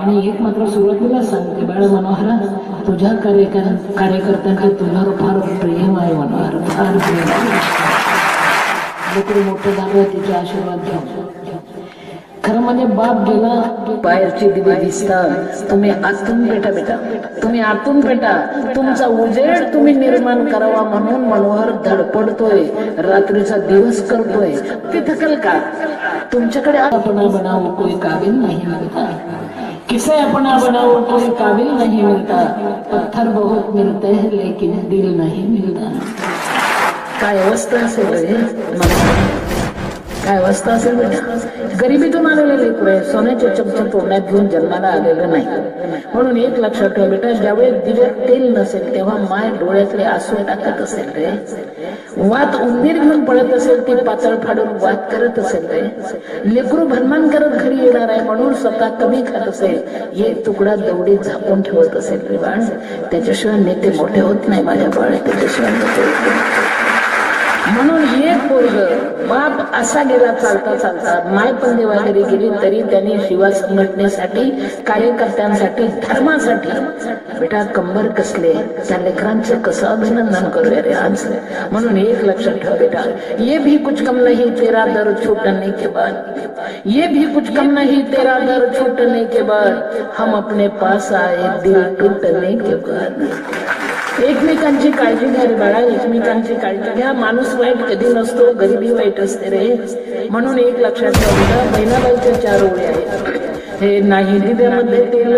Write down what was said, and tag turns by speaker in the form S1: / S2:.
S1: आणि एक मात्र सुरुवातीला सांगते बाळ मनोहर तुझ्या कार्यकर कार्यकर्त्यांचे तुझ्यावर फार प्रेम आहे मनोहर फार प्रेम आहे. मोठं झालं तिचे आशीर्वाद घ्या खरं म्हणजे बाप गेला बाहेरचे दिवे दिसतात तुम्ही आतून पेटा बेटा. तुम्ही आतून पेटा. तुमचा उजेड तुम्ही निर्माण करावा म्हणून मनोहर धडपडतोय. रात्रीचा दिवस करतोय. ते थकल का? तुमच्याकडे अपना बनाव कोई काबिल नाही किसे अपना बनाओ कोई काबिल नहीं मिलता। पत्थर बहुत मिलते हैं लेकिन दिल नहीं मिलता। काय अवस्था असेल रे मला काय अवस्था असेल गरिबीतून आलेले लेकरू आहे. सोन्याचे चमचे तोडण्यात घेऊन जन्माला आलेलं नाही. म्हणून एक लक्षात ठेवा बेटा ज्यावेळी दिव्यात तेल नसेल तेव्हा माय डोळ्यातले आसू टाकत असेल रे. वात उंदीर घेऊन पळत असेल ती पातळ फाडून वात करत असेल रे. लेकरू भन्मान करत घरी येणार आहे म्हणून स्वतः कमी खात असेल. हे तुकडा दौडी झाकून ठेवत असेल रे बाळ. त्याच्याशिवाय नेते मोठे होत नाही माझ्या बाळ त्याच्याशिवाय नेते होत नाही. म्हणून एक पोरग बाप असा गेला चालता चालता माय पण देवाघरी गेली तरी त्यांनी शिवा संघटनेसाठी कार्यकर्त्यांसाठी धर्मासाठी. बेटा कंबर कसले? त्या लेकरांचं कसं अभिनंदन करूया रे आज? म्हणून एक लक्षात ठेव बेटा. ये भी कुछ कम नाही तेरा दर छूटने के बाद. ये भी कुछ कम नहीं तेरा दर छूटने के बाद. हम अपने पास आए दिल टूटने के बाद. एकमेकांची काळजी घ्या रे बाळा एकमेकांची काळजी घ्या. माणूस वाईट कधी नसतो गरिबी वाईट असते रे. म्हणून एक लक्षात ठेवलं बहिणाबाईच्या चार ओळी आहेत. हे नाही दिव्यामध्ये तेल